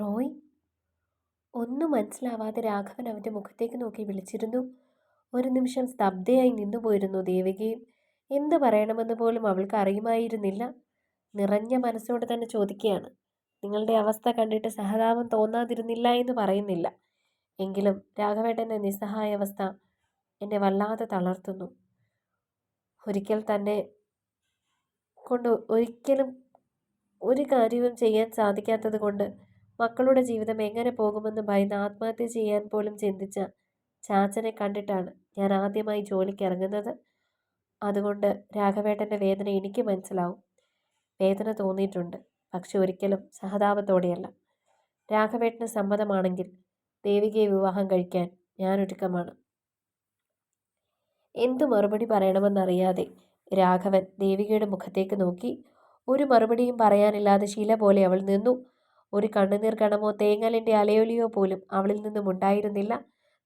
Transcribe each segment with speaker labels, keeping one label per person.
Speaker 1: റോയ്? ഒന്നും മനസ്സിലാവാതെ രാഘവൻ അവന്റെ മുഖത്തേക്ക് നോക്കി വിളിച്ചിരുന്നു. ഒരു നിമിഷം സ്തബ്ധയായി നിന്നുപോയിരുന്നു ദേവികയും. എന്ത് പറയണമെന്ന് പോലും അവൾക്ക് അറിയുമായിരുന്നില്ല. നിറഞ്ഞ മനസ്സോട് തന്നെ ചോദിക്കുകയാണ്. നിങ്ങളുടെ അവസ്ഥ കണ്ടിട്ട് സഹതാപം തോന്നാതിരുന്നില്ല എന്ന് പറയുന്നില്ല. എങ്കിലും രാഘവേട്ടന്റെ നിസ്സഹായ അവസ്ഥ എന്നെ വല്ലാതെ തളർത്തുന്നു. ഒരിക്കൽ തന്നെ കൊണ്ട് ഒരിക്കലും ഒരു കാര്യവും ചെയ്യാൻ സാധിക്കാത്തത് കൊണ്ട് മക്കളുടെ ജീവിതം എങ്ങനെ പോകുമെന്ന് ഭയന്ന് ആത്മഹത്യ ചെയ്യാൻ പോലും ചിന്തിച്ച ചാച്ചനെ കണ്ടിട്ടാണ് ഞാൻ ആദ്യമായി ജോലിക്ക് ഇറങ്ങുന്നത്. അതുകൊണ്ട് രാഘവേട്ടന്റെ വേദന എനിക്ക് മനസ്സിലാവും. വേദന തോന്നിയിട്ടുണ്ട്. പക്ഷെ ഒരിക്കലും സഹതാപത്തോടെയല്ല. രാഘവേട്ടന് സമ്മതമാണെങ്കിൽ ദേവികയെ വിവാഹം കഴിക്കാൻ ഞാൻ ഒരുക്കമാണ്. എന്തു മറുപടി പറയണമെന്നറിയാതെ രാഘവൻ ദേവികയുടെ മുഖത്തേക്ക് നോക്കി. ഒരു മറുപടിയും പറയാനില്ലാതെ ശീല പോലെ അവൾ നിന്നു. ഒരു കണ്ണുനീർ കണമോ തേങ്ങലിന്റെ അലയൊലിയോ പോലും അവളിൽ നിന്നും ഉണ്ടായിരുന്നില്ല.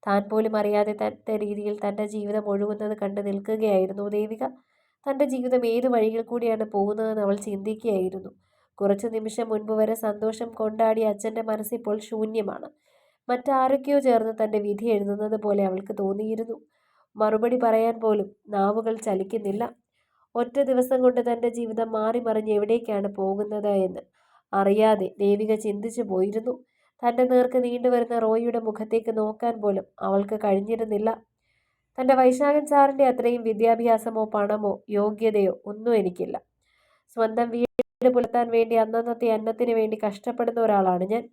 Speaker 1: താൻ പോലും അറിയാതെ തന്റെ രീതിയിൽ തന്റെ ജീവിതം ഒഴുകുന്നത് കണ്ട് നിൽക്കുകയായിരുന്നു ദേവിക. തന്റെ ജീവിതം ഏത് വഴിയിൽ കൂടിയാണ് പോകുന്നതെന്ന് അവൾ ചിന്തിക്കുകയായിരുന്നു. കുറച്ച് നിമിഷം മുൻപ് വരെ സന്തോഷം കൊണ്ടാടിയ അച്ഛന്റെ മനസ്സിപ്പോൾ ശൂന്യമാണ്. മറ്റാരൊക്കെയോ ചേർന്ന് തന്റെ വിധി എഴുതുന്നത് പോലെ അവൾക്ക് തോന്നിയിരുന്നു. മറുപടി പറയാൻ പോലും നാവുകൾ ചലിക്കുന്നില്ല. ഒറ്റ ദിവസം കൊണ്ട് തന്റെ ജീവിതം മാറി മറിഞ്ഞ് എവിടേക്കാണ് പോകുന്നത് എന്ന് അറിയാതെ ദേവിക ചിന്തിച്ചു പോയിരുന്നു. തന്റെ നേർക്ക് നീണ്ടുവരുന്ന റോയിയുടെ മുഖത്തേക്ക് നോക്കാൻ പോലും അവൾക്ക് കഴിഞ്ഞിരുന്നില്ല. തന്റെ വൈശാഖൻ സാറിന്റെ അത്രയും വിദ്യാഭ്യാസമോ പണമോ യോഗ്യതയോ ഒന്നും എനിക്കില്ല. സ്വന്തം വീട് പുലർത്താൻ വേണ്ടി അന്നന്നത്തെ അന്നത്തിന് വേണ്ടി കഷ്ടപ്പെടുന്ന ഒരാളാണ് ഞാൻ.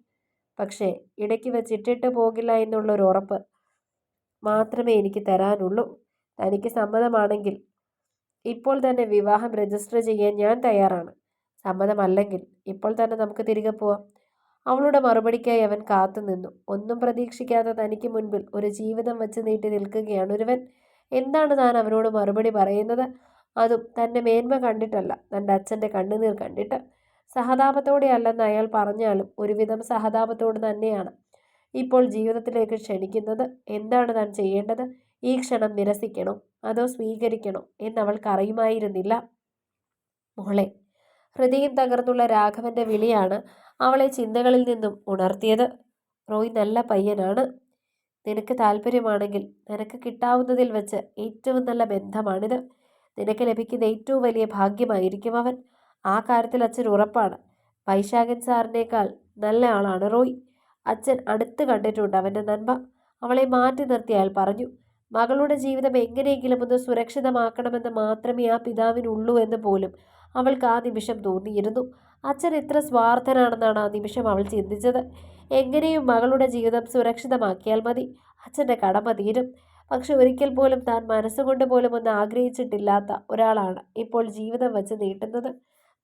Speaker 1: പക്ഷേ ഇടയ്ക്ക് വെച്ച് ഇട്ടിട്ട് പോകില്ല എന്നുള്ളൊരു ഉറപ്പ് മാത്രമേ എനിക്ക് തരാനുള്ളൂ. തനിക്ക് സമ്മതമാണെങ്കിൽ ഇപ്പോൾ തന്നെ വിവാഹം രജിസ്റ്റർ ചെയ്യാൻ ഞാൻ തയ്യാറാണ്. സമ്മതമല്ലെങ്കിൽ ഇപ്പോൾ തന്നെ നമുക്ക് തിരികെ പോവാം. അവളുടെ മറുപടിക്കായി അവൻ കാത്തു നിന്നു. ഒന്നും പ്രതീക്ഷിക്കാതെ തനിക്ക് മുൻപിൽ ഒരു ജീവിതം വെച്ച് നീട്ടി നിൽക്കുകയാണ് ഒരുവൻ. എന്താണ് താൻ അവനോട് മറുപടി പറയുന്നത്? അതും തന്റെ മേന്മ കണ്ടിട്ടല്ല. തന്റെ അച്ഛന്റെ കണ്ണുനീർ കണ്ടിട്ട്. സഹതാപത്തോടെ അല്ലെന്ന് അയാൾ പറഞ്ഞാലും ഒരുവിധം സഹതാപത്തോട് തന്നെയാണ്. ഇപ്പോൾ ജീവിതത്തിലേക്ക് ക്ഷണിക്കുന്നത് എന്താണ് താൻ ചെയ്യേണ്ടത്? ഈ ക്ഷണം നിരസിക്കണോ? അതോ സ്വീകരിക്കണോ? എന്നവൾക്കറിയുമായിരുന്നില്ല. മോളെ ഹൃദയം തകർന്നുള്ള രാഘവന്റെ വിളിയാണ് അവളെ ചിന്തകളിൽ നിന്നും ഉണർത്തിയത്. റോയ് നല്ല പയ്യനാണ്. നിനക്ക് താല്പര്യമാണെങ്കിൽ നിനക്ക് കിട്ടാവുന്നതിൽ വെച്ച് ഏറ്റവും നല്ല ബന്ധമാണിത്. നിനക്ക് ലഭിക്കുന്ന ഏറ്റവും വലിയ ഭാഗ്യമായിരിക്കും അവൻ. ആ കാര്യത്തിൽ അച്ഛൻ ഉറപ്പാണ്. വൈശാഖൻ സാറിനേക്കാൾ നല്ല ആളാണ് റോയ്. അച്ഛൻ അടുത്ത് കണ്ടിട്ടുണ്ട് അവന്റെ നന്മ. അവളെ മാറ്റി നിർത്തി അയാൾ പറഞ്ഞു മകളുടെ ജീവിതം എങ്ങനെയെങ്കിലും ഒന്ന് സുരക്ഷിതമാക്കണമെന്ന് മാത്രമേ ആ പിതാവിനുള്ളൂ എന്ന് പോലും അവൾക്ക് ആ നിമിഷം തോന്നിയിരുന്നു. അച്ഛൻ എത്ര സ്വാർത്ഥനാണെന്നാണ് ആ നിമിഷം അവൾ ചിന്തിച്ചത്. എങ്ങനെയും മകളുടെ ജീവിതം സുരക്ഷിതമാക്കിയാൽ മതി. അച്ഛന്റെ കടമ തീരും. പക്ഷെ ഒരിക്കൽ പോലും താൻ മനസ്സുകൊണ്ട് പോലും ഒന്ന് ആഗ്രഹിച്ചിട്ടില്ലാത്ത ഒരാളാണ് ഇപ്പോൾ ജീവിതം വെച്ച് നീട്ടുന്നത്.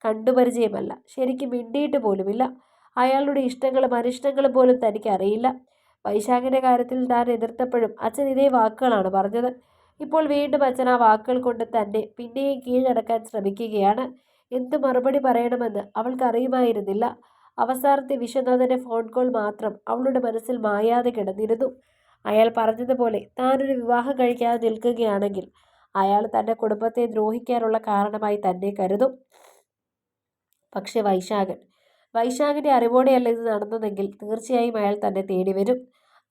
Speaker 1: കണ്ടുപരിചയമല്ല ശരിക്കും മിണ്ടിയിട്ട് പോലുമില്ല. അയാളുടെ ഇഷ്ടങ്ങളും അനിഷ്ടങ്ങളും പോലും തനിക്കറിയില്ല വൈശാഖിന്റെ കാര്യത്തിൽ താൻ എതിർത്തപ്പോഴും അച്ഛൻ ഇതേ വാക്കുകളാണ് പറഞ്ഞത്. ഇപ്പോൾ വീണ്ടും അച്ഛൻ ആ വാക്കുകൾ കൊണ്ട് തന്നെ പിന്നെയും കീഴടക്കാൻ ശ്രമിക്കുകയാണ്. എന്ത് മറുപടി പറയണമെന്ന് അവൾക്കറിയുമായിരുന്നില്ല. അവസാനത്തെ വിശ്വനാഥന്റെ ഫോൺ കോൾ മാത്രം അവളുടെ മനസ്സിൽ മായാതെ കിടന്നിരുന്നു. അയാൾ പറഞ്ഞതുപോലെ താനൊരു വിവാഹം കഴിക്കാതെ നിൽക്കുകയാണെങ്കിൽ അയാൾ തന്റെ കുടുംബത്തെ ദ്രോഹിക്കാനുള്ള കാരണമായി തന്നെ കരുതും. പക്ഷെ വൈശാഖൻ വൈശാഖിന്റെ അറിവോടെയല്ല ഇത് നടന്നതെങ്കിൽ തീർച്ചയായും അയാൾ തന്നെ തേടി വരും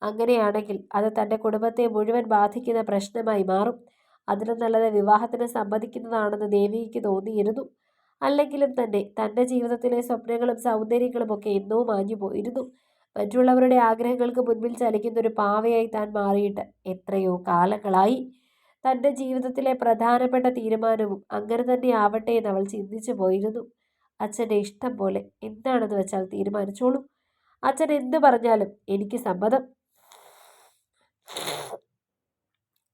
Speaker 1: അങ്ങനെയാണെങ്കിൽ അത് തന്റെ കുടുംബത്തെ മുഴുവൻ ബാധിക്കുന്ന പ്രശ്നമായി മാറും. അതിലും നല്ലത് വിവാഹത്തിന് സമ്മതിക്കുന്നതാണെന്ന് ദേവിക്ക് തോന്നിയിരുന്നു. അല്ലെങ്കിലും തന്നെ തന്റെ ജീവിതത്തിലെ സ്വപ്നങ്ങളും സൗന്ദര്യങ്ങളും ഒക്കെ എന്നോ മാഞ്ഞു പോയിരുന്നു. മറ്റുള്ളവരുടെ ആഗ്രഹങ്ങൾക്ക് മുൻപിൽ ചലിക്കുന്ന ഒരു പാവയായി താൻ മാറിയിട്ട് എത്രയോ കാലങ്ങളായി. തന്റെ ജീവിതത്തിലെ പ്രധാനപ്പെട്ട തീരുമാനവും അങ്ങനെ തന്നെ ആവട്ടെ എന്ന് അവൾ ചിന്തിച്ചു പോയിരുന്നു. അച്ഛന്റെ ഇഷ്ടം പോലെ എന്താണെന്ന് വെച്ചാൽ തീരുമാനിച്ചോളൂ. അച്ഛൻ എന്തു പറഞ്ഞാലും എനിക്ക് സമ്മതം.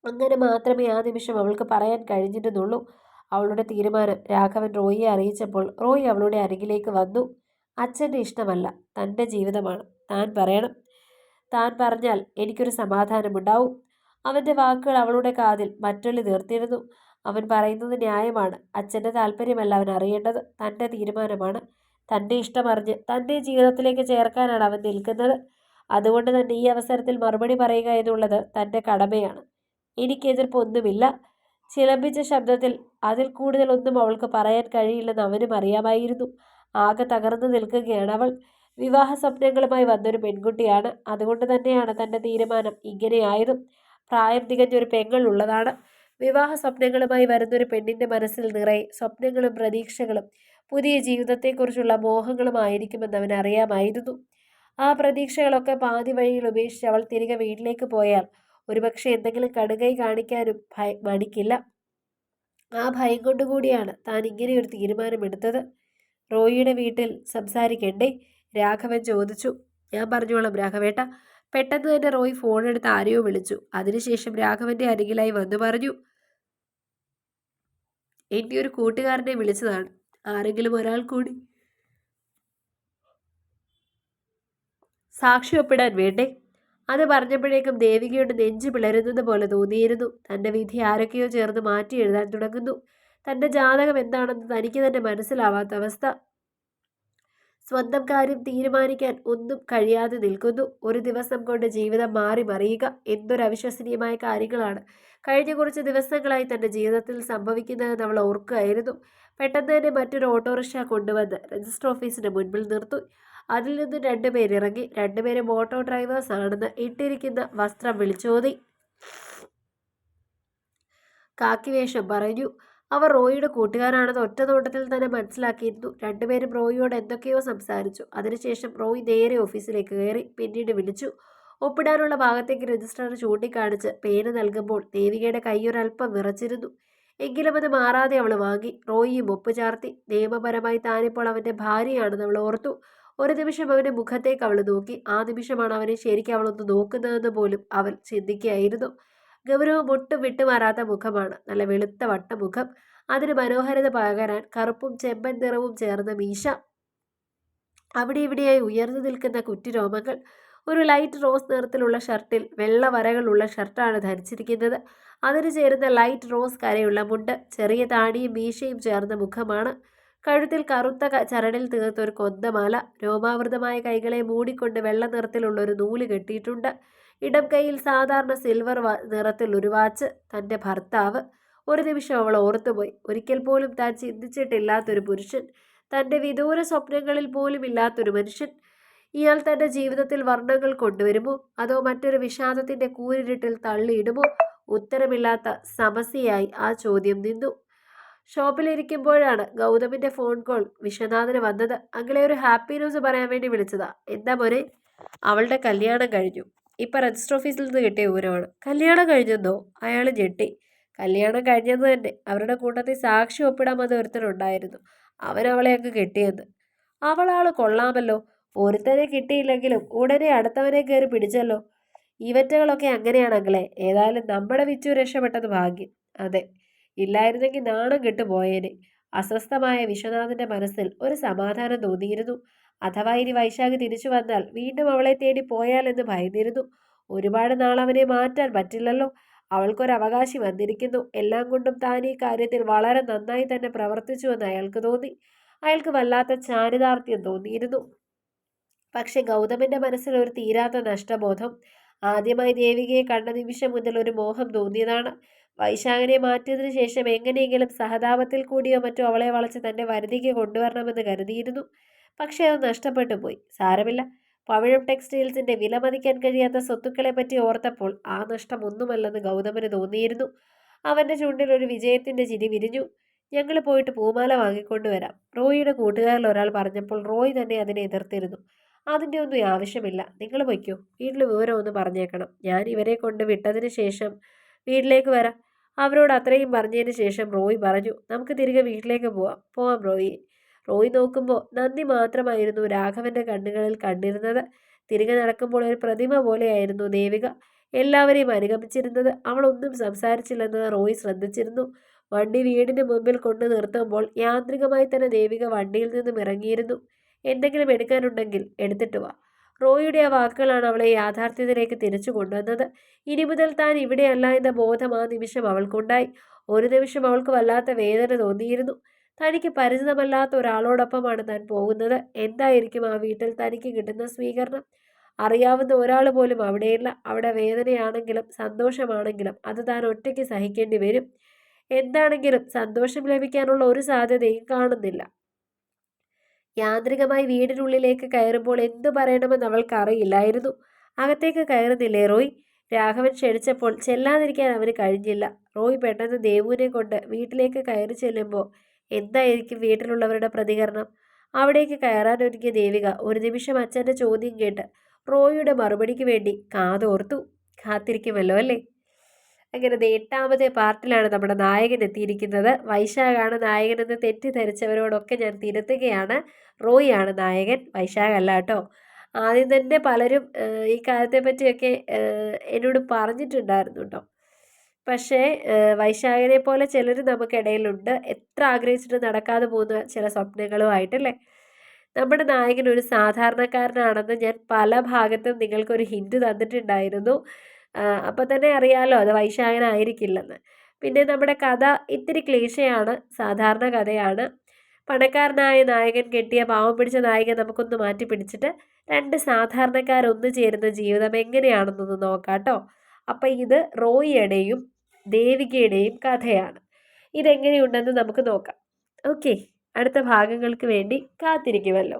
Speaker 1: അങ്ങനെ മാത്രമേ ആ നിമിഷം അവൾക്ക് പറയാൻ കഴിഞ്ഞിരുന്നുള്ളൂ. അവളുടെ തീരുമാനം രാഘവൻ റോയിയെ അറിയിച്ചപ്പോൾ റോയി അവളുടെ അരികിലേക്ക് വന്നു. അച്ഛന്റെ ഇഷ്ടമല്ല തന്റെ ജീവിതമാണ്. താൻ പറയണം. താൻ പറഞ്ഞാൽ എനിക്കൊരു സമാധാനമുണ്ടാവും. അവന്റെ വാക്കുകൾ അവളുടെ കാതിൽ മറ്റൊള്ളി തീർത്തിരുന്നു. അവൻ പറയുന്നത് ന്യായമാണ്. അച്ഛന്റെ താല്പര്യമല്ല അവൻ അറിയേണ്ടത്. തന്റെ തീരുമാനമാണ്. തന്റെ ഇഷ്ടമറിഞ്ഞ് തന്റെ ജീവിതത്തിലേക്ക് ചേർക്കാനാണ് അവൻ നിൽക്കുന്നത്. അതുകൊണ്ട് തന്നെ ഈ അവസരത്തിൽ മറുപടി പറയുക എന്നുള്ളത് തന്റെ കടമയാണ്. എനിക്ക് എതിർപ്പൊന്നുമില്ല ചിലമ്പിച്ച ശബ്ദത്തിൽ അതിൽ കൂടുതലൊന്നും അവൾക്ക് പറയാൻ കഴിയില്ലെന്ന് അവനും അറിയാമായിരുന്നു. ആകെ തകർന്നു നിൽക്കുകയാണ് അവൾ. വിവാഹ സ്വപ്നങ്ങളുമായി വന്നൊരു പെൺകുട്ടിയാണ്. അതുകൊണ്ട് തന്നെയാണ് തന്റെ തീരുമാനം ഇങ്ങനെയായതും പ്രായം തികഞ്ഞൊരു പെങ്ങൾ ഉള്ളതാണ്. വിവാഹ സ്വപ്നങ്ങളുമായി വരുന്നൊരു പെണ്ണിന്റെ മനസ്സിൽ നിറയെ സ്വപ്നങ്ങളും പ്രതീക്ഷകളും പുതിയ ജീവിതത്തെക്കുറിച്ചുള്ള മോഹങ്ങളുമായിരിക്കുമെന്ന് അവൻ അറിയാമായിരുന്നു. ആ പ്രതീക്ഷകളൊക്കെ പാതി വഴിയിൽ ഉപേക്ഷിച്ച് അവൾ തിരികെ വീട്ടിലേക്ക് പോയാൽ ഒരുപക്ഷെ എന്തെങ്കിലും കടുകൈ കാണിക്കാനും ഭയ മടിക്കില്ല. ആ ഭയം കൊണ്ടുകൂടിയാണ് താൻ ഇങ്ങനെയൊരു തീരുമാനമെടുത്തത് റോയിയുടെ വീട്ടിൽ സംസാരിക്കണ്ടേ? രാഘവൻ ചോദിച്ചു. ഞാൻ പറഞ്ഞോളാം രാഘവേട്ട. പെട്ടെന്ന് തന്നെ റോയ് ഫോണെടുത്ത് ആരെയോ വിളിച്ചു. അതിനുശേഷം രാഘവന്റെ അരികിലായി വന്നു പറഞ്ഞു എന്റെ ഒരു കൂട്ടുകാരനെ വിളിച്ചതാണ്. ആരെങ്കിലും ഒരാൾ കൂടി. സാക്ഷി ഒപ്പിടാൻ വേണ്ടേ? അത് പറഞ്ഞപ്പോഴേക്കും ദേവികയുടെ നെഞ്ചു പിളരുന്നത് പോലെ തോന്നിയിരുന്നു. തന്റെ വിധി ആരൊക്കെയോ ചേർന്ന് മാറ്റി എഴുതാൻ തുടങ്ങുന്നു. തന്റെ ജാതകം എന്താണെന്ന് തനിക്ക് തന്നെ മനസ്സിലാവാത്ത അവസ്ഥ. സ്വന്തം കാര്യം തീരുമാനിക്കാൻ ഒന്നും കഴിയാതെ നിൽക്കുന്നു. ഒരു ദിവസം കൊണ്ട് ജീവിതം മാറി മറിയുക എന്തൊരു അവിശ്വസനീയമായ കാര്യങ്ങളാണ്. കഴിഞ്ഞ കുറച്ച് ദിവസങ്ങളായി തന്റെ ജീവിതത്തിൽ സംഭവിക്കുന്നത് അവൾ ഓർക്കുകയായിരുന്നു. പെട്ടെന്ന് തന്നെ മറ്റൊരു ഓട്ടോറിക്ഷ കൊണ്ടുവന്ന് രജിസ്റ്റർ ഓഫീസിന് മുൻപിൽ നിർത്തി. അതിൽ നിന്ന് രണ്ടുപേരിറങ്ങി രണ്ടുപേരും ഓട്ടോ ഡ്രൈവേഴ്സ് ആണെന്ന് ഇട്ടിരിക്കുന്ന വസ്ത്രം വിളിച്ചോതി. കാക്കിവേഷം പറഞ്ഞു. അവർ റോയിയുടെ കൂട്ടുകാരാണെന്ന് ഒറ്റ നോട്ടത്തിൽ തന്നെ മനസ്സിലാക്കിയിരുന്നു. രണ്ടുപേരും റോയിയോട് എന്തൊക്കെയോ സംസാരിച്ചു. അതിനുശേഷം റോയി നേരെ ഓഫീസിലേക്ക് കയറി പിന്നീട് വിളിച്ചു. ഒപ്പിടാനുള്ള ഭാഗത്തേക്ക് രജിസ്റ്റർ ചൂണ്ടിക്കാണിച്ച് പേര് നൽകുമ്പോൾ ദേവികയുടെ കൈയൊരൽപ്പം വിറച്ചിരുന്നു എങ്കിലും അത് മാറാതെ അവൾ വാങ്ങി. റോയിയും ഒപ്പ് ചാർത്തി നിയമപരമായി താനിപ്പോൾ അവന്റെ ഭാര്യയാണെന്ന് അവൾ ഓർത്തു. ഒരു നിമിഷം അവന്റെ മുഖത്തേക്ക് അവൾ നോക്കി. ആ നിമിഷമാണ് അവനെ ശരിക്കും അവളൊന്ന് നോക്കുന്നതെന്ന് പോലും അവൾ ചിന്തിക്കുകയായിരുന്നു. ഗൗരവം ഒട്ടും വിട്ടുമാറാത്ത മുഖമാണ്. നല്ല വെളുത്ത വട്ടമുഖം അതിന് മനോഹരത പകരാൻ കറുപ്പും ചെമ്പൻ നിറവും ചേർന്ന മീശ. അവിടെ ഇവിടെയായി ഉയർന്നു നിൽക്കുന്ന കുറ്റിരോമങ്ങൾ. ഒരു ലൈറ്റ് റോസ് നിറത്തിലുള്ള ഷർട്ടിൽ വെള്ള വരകളുള്ള ഷർട്ടാണ് ധരിച്ചിരിക്കുന്നത്. അതിന് ചേരുന്ന ലൈറ്റ് റോസ് കരയുള്ള മുണ്ട്. ചെറിയ താടിയും മീശയും ചേർന്ന മുഖമാണ്. കഴുത്തിൽ കറുത്ത ചരടിൽ തീർത്ത ഒരു കൊന്തമാല രോമാവൃതമായ കൈകളെ മൂടിക്കൊണ്ട് വെള്ള നിറത്തിലുള്ള ഒരു നൂൽ കെട്ടിയിട്ടുണ്ട്. ഇടം കൈയിൽ സാധാരണ സിൽവർ നിറത്തിൽ ഒരു വാച്ച് തന്റെ ഭർത്താവ്. ഒരു നിമിഷം അവൾ ഓർത്തുപോയി. ഒരിക്കൽ പോലും താൻ ചിന്തിച്ചിട്ടില്ലാത്തൊരു പുരുഷൻ തന്റെ വിദൂര സ്വപ്നങ്ങളിൽ പോലും ഇല്ലാത്തൊരു മനുഷ്യൻ. ഇയാൾ തന്റെ ജീവിതത്തിൽ വർണങ്ങൾ കൊണ്ടുവരുമോ? അതോ മറ്റൊരു വിഷാദത്തിന്റെ കൂരിരുട്ടിൽ തള്ളിയിടുമോ? ഉത്തരമില്ലാത്ത സമസ്യയായി ആ ചോദ്യം നിന്നു. ഷോപ്പിലിരിക്കുമ്പോഴാണ് ഗൗതമിന്റെ ഫോൺ കോൾ വിശ്വനാഥന് വന്നത്. അങ്ങനെ ഒരു ഹാപ്പി ന്യൂസ് പറയാൻ വേണ്ടി വിളിച്ചതാ. എന്താ മോനെ? അവളുടെ കല്യാണം കഴിഞ്ഞു. ഇപ്പം രജിസ്റ്റർ ഓഫീസിൽ നിന്ന് കിട്ടിയ വിവരമാണ്. കല്യാണം കഴിഞ്ഞെന്നോ? അയാൾ ഞെട്ടി. കല്യാണം കഴിഞ്ഞത് തന്നെ. അവരുടെ കൂട്ടത്തിൽ സാക്ഷി ഒപ്പിടാൻ വന്ന ഒരുത്തനുണ്ടായിരുന്നു. അവനവളെ അങ്ങ് കെട്ടിയെന്ന്. അവളാൾ കൊള്ളാമല്ലോ. ഒരുത്തനെ കിട്ടിയില്ലെങ്കിലും ഉടനെ അടുത്തവനെ കയറി പിടിച്ചല്ലോ. ഇവറ്റകളൊക്കെ അങ്ങനെയാണെങ്കിലേ ഏതായാലും നമ്മുടെ വിച്ചു രക്ഷപ്പെട്ടത് ഭാഗ്യം. അതെ. ഇല്ലായിരുന്നെങ്കിൽ നാണം കെട്ടുപോയേനെ അസ്വസ്ഥമായ വിശ്വനാഥന്റെ മനസ്സിൽ ഒരു സമാധാനം തോന്നിയിരുന്നു. അഥവാ ഇനി വൈശാഖ് തിരിച്ചു വന്നാൽ വീണ്ടും അവളെ തേടി പോയാലെന്ന് ഭയന്നിരുന്നു. ഒരുപാട് നാൾ അവനെ മാറ്റാൻ പറ്റില്ലല്ലോ. അവൾക്കൊരു അവകാശി വന്നിരിക്കുന്നു. എല്ലാം കൊണ്ടും താൻ ഈ കാര്യത്തിൽ വളരെ നന്നായി തന്നെ പ്രവർത്തിച്ചുവെന്ന് അയാൾക്ക് തോന്നി. അയാൾക്ക് വല്ലാത്ത ചാരിതാർത്ഥ്യം തോന്നിയിരുന്നു. പക്ഷെ ഗൗതമന്റെ മനസ്സിൽ ഒരു തീരാത്ത നഷ്ടബോധം. ആദ്യമായി ദേവികയെ കണ്ട നിമിഷം മുതൽ ഒരു മോഹം തോന്നിയതാണ്. വൈശാഖനെ മാറ്റിയതിനു ശേഷം എങ്ങനെയെങ്കിലും സഹതാപത്തിൽ കൂടിയോ മറ്റോ അവളെ വളച്ച് തന്റെ വരുതിക്ക് കൊണ്ടുവരണമെന്ന് കരുതിയിരുന്നു. പക്ഷേ അത് നഷ്ടപ്പെട്ടു പോയി. സാരമില്ല. പവിഴം ടെക്സ്റ്റൈൽസിന്റെ വിലമതിക്കാൻ കഴിയാത്ത സ്വത്തുക്കളെ പറ്റി ഓർത്തപ്പോൾ ആ നഷ്ടം ഒന്നുമല്ലെന്ന് ഗൗതമന് തോന്നിയിരുന്നു. അവന്റെ ചുണ്ടിൽ ഒരു വിജയത്തിന്റെ ചിരി വിരിഞ്ഞു. ഞങ്ങൾ പോയിട്ട് പൂമാല വാങ്ങിക്കൊണ്ടുവരാം റോയിയുടെ കൂട്ടുകാരിൽ ഒരാൾ പറഞ്ഞപ്പോൾ റോയ് തന്നെ അതിനെ എതിർത്തിരുന്നു. അതിന്റെ ഒന്നും ആവശ്യമില്ല. നിങ്ങൾ വയ്ക്കൂ വീട്ടിൽ വിവരം ഒന്ന് പറഞ്ഞേക്കണം. ഞാൻ ഇവരെ കൊണ്ട് വിട്ടതിന് ശേഷം വീട്ടിലേക്ക് വരാം. അവരോട് അത്രയും പറഞ്ഞതിന് ശേഷം റോയ് പറഞ്ഞു നമുക്ക് തിരികെ വീട്ടിലേക്ക് പോവാം. പോവാം റോയി. റോയ് നോക്കുമ്പോൾ നന്ദി മാത്രമായിരുന്നു രാഘവന്റെ കണ്ണുകളിൽ കണ്ടിരുന്നത്. തിരികെ നടക്കുമ്പോൾ ഒരു പ്രതിമ പോലെയായിരുന്നു ദേവിക. എല്ലാവരെയും അനുഗമിച്ചിരുന്നത്. അവളൊന്നും സംസാരിച്ചില്ലെന്ന് റോയ് ശ്രദ്ധിച്ചിരുന്നു. വണ്ടി വീടിന് മുമ്പിൽ കൊണ്ടു നിർത്തുമ്പോൾ യാന്ത്രികമായി തന്നെ ദേവിക വണ്ടിയിൽ നിന്നും ഇറങ്ങിയിരുന്നു. എന്തെങ്കിലും എടുക്കാനുണ്ടെങ്കിൽ എടുത്തിട്ട് വാ. റോയിയുടെ ആ വാക്കുകളാണ് അവളെ യാഥാർത്ഥ്യത്തിലേക്ക് തിരിച്ചു കൊണ്ടുവന്നത്. ഇനി മുതൽ താൻ ഇവിടെയല്ല എന്ന ബോധം ആ നിമിഷം അവൾക്കുണ്ടായി. ഒരു നിമിഷം അവൾക്ക് വല്ലാത്ത വേദന തോന്നിയിരുന്നു. തനിക്ക് പരിചിതമല്ലാത്ത ഒരാളോടൊപ്പമാണ് താൻ പോകുന്നത്. എന്തായിരിക്കും ആ വീട്ടിൽ തനിക്ക് കിട്ടുന്ന സ്വീകരണം? അറിയാവുന്ന ഒരാൾ പോലും അവിടെയില്ല. അവിടെ വേദനയാണെങ്കിലും സന്തോഷമാണെങ്കിലും അത് താൻ ഒറ്റയ്ക്ക് സഹിക്കേണ്ടി വരും. എന്താണെങ്കിലും സന്തോഷം ലഭിക്കാനുള്ള ഒരു സാധ്യതയും കാണുന്നില്ല. യാന്ത്രികമായി വീടിനുള്ളിലേക്ക് കയറുമ്പോൾ എന്തു പറയണമെന്ന് അവൾക്കറിയില്ലായിരുന്നു. അകത്തേക്ക് കയറുന്നില്ലേ റോയ്? രാഘവൻ ക്ഷണിച്ചപ്പോൾ ചെല്ലാതിരിക്കാൻ അവന് കഴിഞ്ഞില്ല. റോയ് പെട്ടെന്ന് ദേവുവിനെ കൊണ്ട് വീട്ടിലേക്ക് കയറി ചെല്ലുമ്പോൾ എന്തായിരിക്കും വീട്ടിലുള്ളവരുടെ പ്രതികരണം? അവിടേക്ക് കയറാൻ ഒരുങ്ങിയ ദേവിക ഒരു നിമിഷം അച്ഛന്റെ ചോദ്യം കേട്ട് റോയിയുടെ മറുപടിക്ക് വേണ്ടി കാതോർത്തു. കാത്തിരിക്കുമല്ലോ അല്ലേ? അങ്ങനെ എട്ടാമത്തെ പാർട്ടിലാണ് നമ്മുടെ നായകൻ എത്തിയിരിക്കുന്നത്. വൈശാഖാണ് നായകനെന്ന് തെറ്റിദ്ധരിച്ചവരോടൊക്കെ ഞാൻ തിരുത്തുകയാണ്. റോയിയാണ് നായകൻ വൈശാഖല്ല കേട്ടോ. ആദ്യം തന്നെ പലരും ഈ കാര്യത്തെ പറ്റിയൊക്കെ എന്നോട് പറഞ്ഞിട്ടുണ്ടായിരുന്നു കേട്ടോ. പക്ഷേ വൈശാഖിനെ പോലെ ചിലർ നമുക്കിടയിലുണ്ട്. എത്ര ആഗ്രഹിച്ചിട്ട് നടക്കാതെ പോകുന്ന ചില സ്വപ്നങ്ങളുമായിട്ടല്ലേ നമ്മുടെ നായകൻ ഒരു സാധാരണക്കാരനാണെന്ന് ഞാൻ പല ഭാഗത്തും നിങ്ങൾക്കൊരു ഹിൻഡ് തന്നിട്ടുണ്ടായിരുന്നു. അപ്പം തന്നെ അറിയാമല്ലോ അത് വൈശാഖനായിരിക്കില്ലെന്ന്. പിന്നെ നമ്മുടെ കഥ ഇത്തിരി ക്ലേശയാണ് സാധാരണ കഥയാണ്. പണക്കാരനായ നായകൻ കെട്ടിയ പാവം പിടിച്ച നായകൻ നമുക്കൊന്ന് മാറ്റി പിടിച്ചിട്ട് രണ്ട് സാധാരണക്കാർ ഒന്നു ചേരുന്ന ജീവിതം എങ്ങനെയാണെന്നൊന്ന് നോക്കാട്ടോ കേട്ടോ അപ്പം ഇത് റോയിയുടെയും ദേവികയുടെയും കഥയാണ്. ഇതെങ്ങനെയുണ്ടെന്ന് നമുക്ക് നോക്കാം. ഓക്കെ അടുത്ത ഭാഗങ്ങൾക്ക് വേണ്ടി കാത്തിരിക്കുമല്ലോ.